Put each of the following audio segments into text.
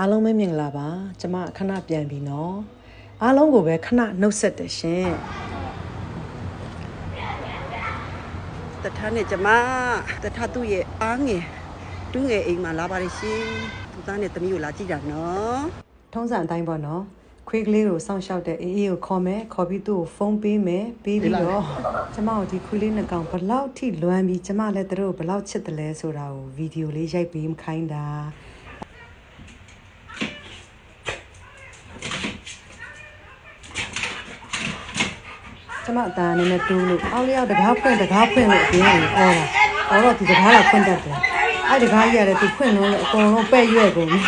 အားလုံးပဲမင်္ဂလာပါကျမခဏပြန်ပြီနော်အားလုံးကိုပဲခဏနှုတ်ဆက်တယ်ရှင်တထားနဲ့ကျမတထားသူ့ရဲ့အားငယ်တူးငယ်အိမ်မှာလာပါရရှင်သူသားနဲ့သမီးကိုလာကြည့်တာနော်ထုံးစံအတိုင်းပေါ့နော်ခွေးကလေးကိုစောင့်ရှောက်တဲ့အေးအေးကိုခေါ်မယ်ခေါ်ပြီးသူ့ကိုဖုန်းပေးမယ်ပေးပြီးတော့ကျမတို့ဒီခွေးလေးနှစ်ကောင်ဘယ်လောက်ထိလွမ်းပြီးကျမလည်းသူတို့ကိုဘယ်လောက်ချစ်တယ်လဲဆိုတာကိုဗီဒီယိုလေးရိုက်ပေးမခိုင်းတာ ကျမအတန်းနည်းနည်းတူးလို့အောက်လျောက်တကားဖွင့်တကားဖွင့်လို့အပြင်ကိုအော်တာအော်တော့ဒီတကားလာဖွင့်တတ်တယ်အဲ့တကားကြီးရတယ်သူဖွင့်လို့အကုန်လုံးပဲ့ရွက်ကုန်ပြီ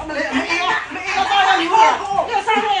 အမလေးအမေအေးအမေအေးတော့ရပြီဟိုဟိုဆက်လေ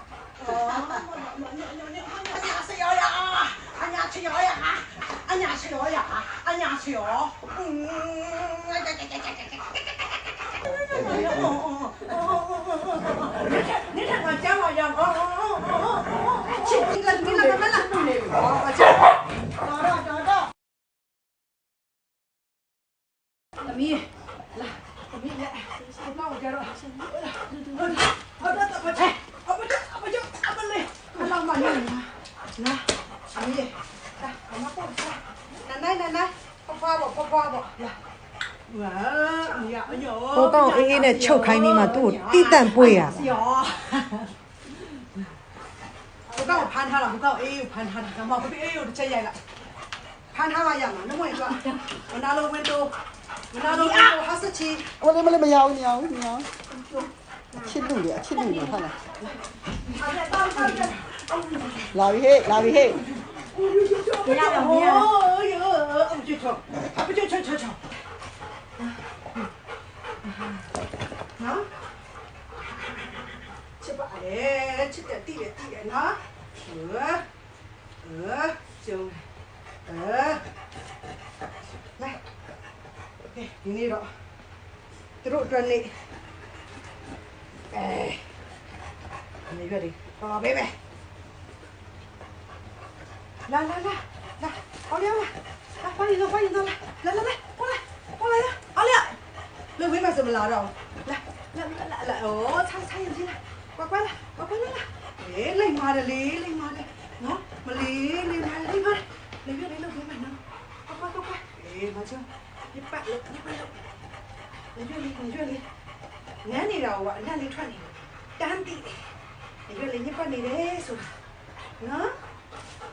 你看我讲话样，哦哦哦哦哦，去，你来， လောင်းမနေနာသမီးလာအမပေါ့နာနိုင်နာနိုင်ဖွားပေါ့ဖွားပေါ့လာဝါအမြအညောဟိုကောင်အေးအေးနဲ့ချုပ်ခိုင်းပြီးမှသူ့ကိုတိတန့်ပွေ့ရစီရောဟိုကောင်ဖမ်းထားလားဟိုကောင်အေးကိုဖမ်းထားတာကမဘအေးကိုတစ်ချက်ရိုက်လိုက်ဖမ်းထားမှရမှာနှမွေကမနာလိုဝင်းတိုးမနာလိုဝင်းတိုးဟာစချီအမလေးမလေးမရဘူးမရဘူးမရဘူးချစ်လူလေချစ်လူလေဟုတ်လား 老一老，老不要。哎呀，哎呀，不叫吵，不叫吵，吵吵。啊？吃饱了，吃点点点点呢？是。呃，就。呃，来，给给你了，走路转的。哎，那绝对。好，拜拜。来来来来，奥利奥来，来欢迎他欢迎他来，来来来过来过来呀，奥利奥，那为嘛怎么拉着？来来来来来，哦，擦擦眼睛来，乖乖来乖乖来来，哎，累妈的累累妈的，喏，嘛累累妈的累妈的，累越累累为嘛呢？乖乖乖乖，哎，马上，你摆了你摆了，你越累你越累，俺你让我俺你穿你，干的，你越累你把你的说，喏。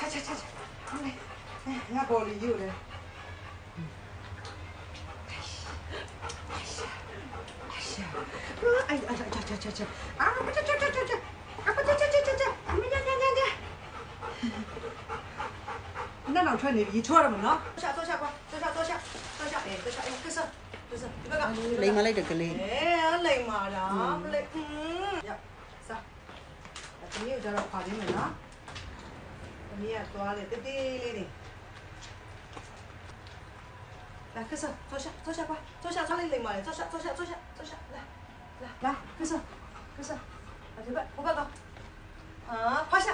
擦擦擦擦，哎，俺包里有嘞。哎呀，哎呀，哎呀，哥，哎呀，哎呀，啊，不擦擦擦擦擦，啊，不擦擦擦擦擦，你们呀呀呀呀。呵呵，穿内衣出来嘛？坐下坐下乖，坐下坐下，坐下哎，坐下哎，就是，就是，你别搞。累吗？累着不累？哎，累嘛，累，嗯。呀，是，还有咱俩夸你们呢。你也乖嘞，得得嘞嘞。来，开始，坐下，坐下乖，坐下穿的冷吗嘞？坐下，坐下，坐下，坐下，来，来，来，开始，开始，把腿抱，我抱高。啊，趴下，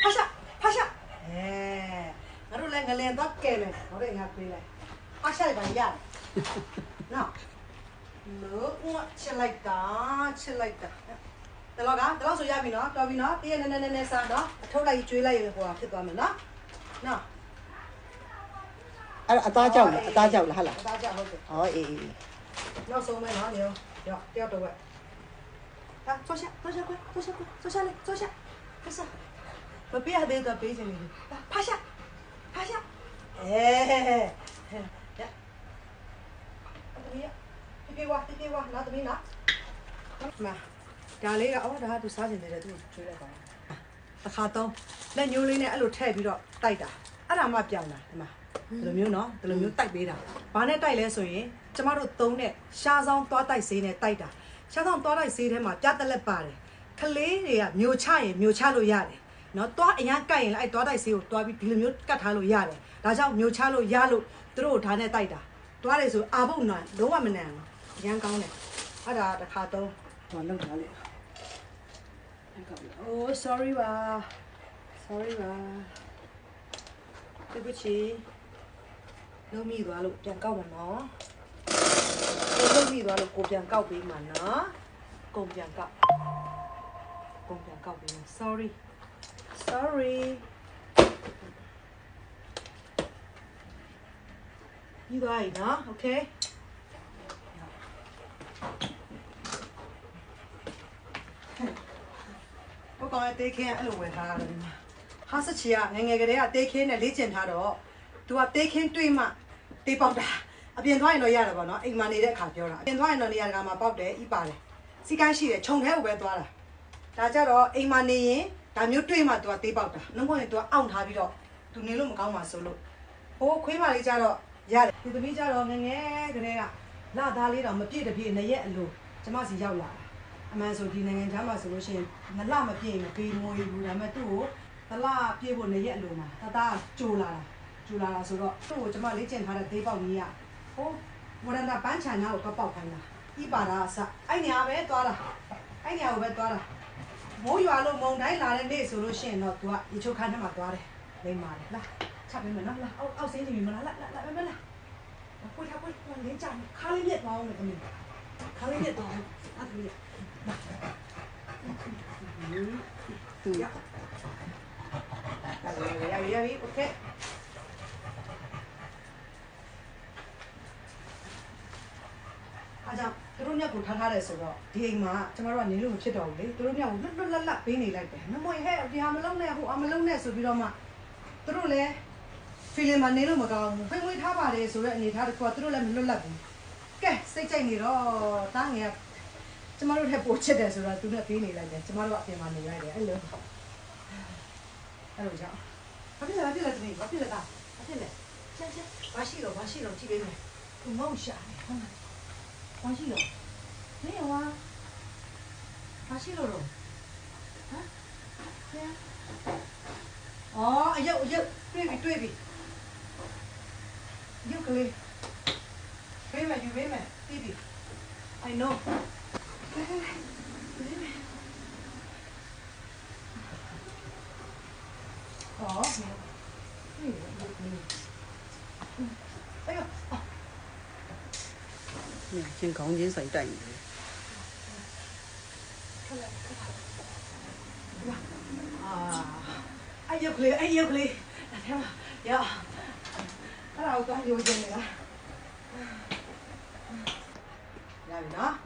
趴下，趴下。哎，俺都来，俺来当干嘞，我都给俺跪嘞。趴下来吧，爷爷。那，来我起来干，起来干。တာချက်လိုက်တာတလောကတလောဆိုရပြီနော်တော်ပြီနော်တည့်ရနေနေနေစားနော်အထုတ်လိုက်ကျွေးလိုက်ရဟိုဟာဖြစ်သွားမယ်နော်နော် အဲ့အသားကြောက်လားအသားကြောက်လားဟုတ်လား အသားကြောက်ဟုတ်တယ် ဟောအေးအေး နောက်ဆုံးမယ်နော်နေရောရောတယောက်တော့ဝက်ဟာ坐下坐下快坐下快坐下来坐下坐下မပြရသေးတော့ပေးချင်နေပြီလာ趴下趴下အဲရသမီးရပြေပြေဝါပြေပြေဝါနားသမီးနာမ ဒါလေးကအော်ဒါကသူစားချင်တယ်သူကျွေးလိုက်ပါတစ်ခါတော့လက်ညိုးလေးနဲ့အဲ့လိုထည့်ပြီးတော့တိုက်တာအဲ့ဒါမှပြောင်းတာဒီမှာဒီလိုမျိုးနော်ဒီလိုမျိုးတိုက်ပေးတာဘာနဲ့တိုက်လဲဆိုရင်ကျမတို့သုံးတဲ့ရှားဆောင်သွားတိုက်ဆေးနဲ့တိုက်တာရှားဆောင်သွားတိုက်ဆေးထဲမှာပြတက်လက်ပါတယ်ကလေးတွေကမျိုးချရင်မျိုးချလို့ရတယ်နော်သွားအရန်ကတ်ရင်လည်းအဲ့သွားတိုက်ဆေးကိုသွားပြီးဒီလိုမျိုးကတ်ထားလို့ရတယ်ဒါကြောင့်မျိုးချလို့ရလို့သူတို့ဒါနဲ့တိုက်တာသွားတယ်ဆိုအာဘုတ်နံလုံးဝမနံဘူးအရန်ကောင်းတယ်အဲ့ဒါတစ်ခါသုံးဟောလောက်ထားလေโအိုး sorry ပါ sorry ပါဒီကချီလုံးမိသွားလို့ပြန်ကောက်မှာနော်လုံးမိသွားလို့ကိုပြန်ကောက်ပေးမှာနော်ကုန်ပြန်ကောက်ကုန်ပြန်ကောက်ပေးမှာ sorry sorry ပြီးသွားပြီနော် okay ကောင်ရဲ့တေးခင်းအဲ့လိုဝယ်ထားရတယ်ဒီမှာဟာစချီကငယ်ငယ်ကလေးကတေးခင်းနဲ့လေ့ကျင့်ထားတော့သူကတေးခင်းတွေးမှတေးပေါက်တာအပြင်သွားရင်တော့ရတယ်ပေါ့နော်အိမ်မှာနေတဲ့အခါပြောတာအပြင်သွားရင်တော့နေရာတကာမှာပေါက်တယ်ဤပါတယ်စီကန်းရှိတယ်ခြုံထဲကိုပဲသွားတာဒါကြတော့အိမ်မှာနေရင်ဒါမျိုးတွေးမှသူကတေးပေါက်တာနှုတ်ခွင့်သူကအောင့်ထားပြီးတော့သူနေလို့မကောင်းပါဆိုလို့ဟိုခွေးမလေးကြတော့ရတယ်ဒီသမီးကြတော့ငယ်ငယ်ကလေးကလာသားလေးတော့မပြည့်တပြည့်နဲ့ရက်အလိုကျမစီရောက်လာတာ အမှန်ဆိုဒီနိုင်ငံသားမှာဆိုလို့ရှိရင်မလမပြည့်မပေးမွေးဘူးဒါပေမဲ့သူ့ကိုသလပြည့်ဖို့နေရက်အလိုမှာတသားကြိုလာတာကြိုလာတာဆိုတော့သူ့ကိုကျွန်မလေ့ကျင့်ထားတဲ့သေးပေါက်ကြီးကဟိုဝရဏပန်းချန်နာကိုကပောက်ခိုင်းတာဤပါတာအစအဲ့နေရာပဲသွားတာအဲ့နေရာကိုပဲသွားတာမိုးရွာလို့မုန်တိုင်းလာတဲ့နေ့ဆိုလို့ရှိရင်တော့ तू ကရေချိုးခန်းထဲမှာသွားတယ်လိမ့်ပါတယ်လားချက်ပေးမယ်နော်လားအောက်အောက်ဆင်းနေပြီမလားလာလာလာမလားကိုထားကိုလင်းကြခါလေးမြက်သွားအောင်လေသမီး ခါလေးမြက်သွားအောင်အဲ့ဒါသူ Ya. Ya, ya, ya, ya, ok. အားကြောင့်သူတို့မြတ်ကိုထားထားတယ်ဆိုတော့ဒီအိမ်မှာကျမတို့ကနေလို့မဖြစ်တော့ဘူးလေသူတို့မြတ်ကိုလွတ်လွတ်လပ်လပ်ပေးနေလိုက်တယ်နမွေဟဲ့ဒီဟာမလုံးနဲ့ဟိုအမလုံးနဲ့ဆိုပြီးတော့မှသူတို့လည်း feeling မှာနေလို့မကောင်းဘူးဖိမွေးထားပါတယ်ဆိုတော့အနေထားတစ်ခုကသူတို့လည်းမလွတ်လပ်ဘူးကဲ စိတ်ကြိုက်နေတော့တားငယ်ကကျမတို့ထက်ပိုချစ်တယ်ဆိုတော့သူနဲ့ပေးနေလိုက်တယ်ကျမတို့ကအပြင်မှာနေလိုက်တယ်အဲ့လိုအဲ့လိုကြောင့်ဘာဖြစ်လဲဘာဖြစ်လဲတမီးဘာဖြစ်လဲကဘာဖြစ်လဲဆက်ဆက်ဘာရှိလို့ဘာရှိလို့ကြည့်ပေးမယ်သူမဟုတ်ရှာတယ်ဟုတ်လားဘာရှိလို့မင်းရောဘာရှိလို့တော့ဟမ်ဆရာအော်အယုတ်အယုတ်တွေ့ပြီတွေ့ပြီအယုတ်ကလေးပေးမယ်ယူပေးမယ် Baby, I know. Đây, đây, đây. Dưới này. Có hiểu. Hiểu được mình. Ây da. Nhìn trên cổng à, dưới sảnh cảnh. Anh yêu kìa, anh yêu kìa. Là thế mà. Dạ. Bắt đầu có anh vô rồi đó. 감사합니다.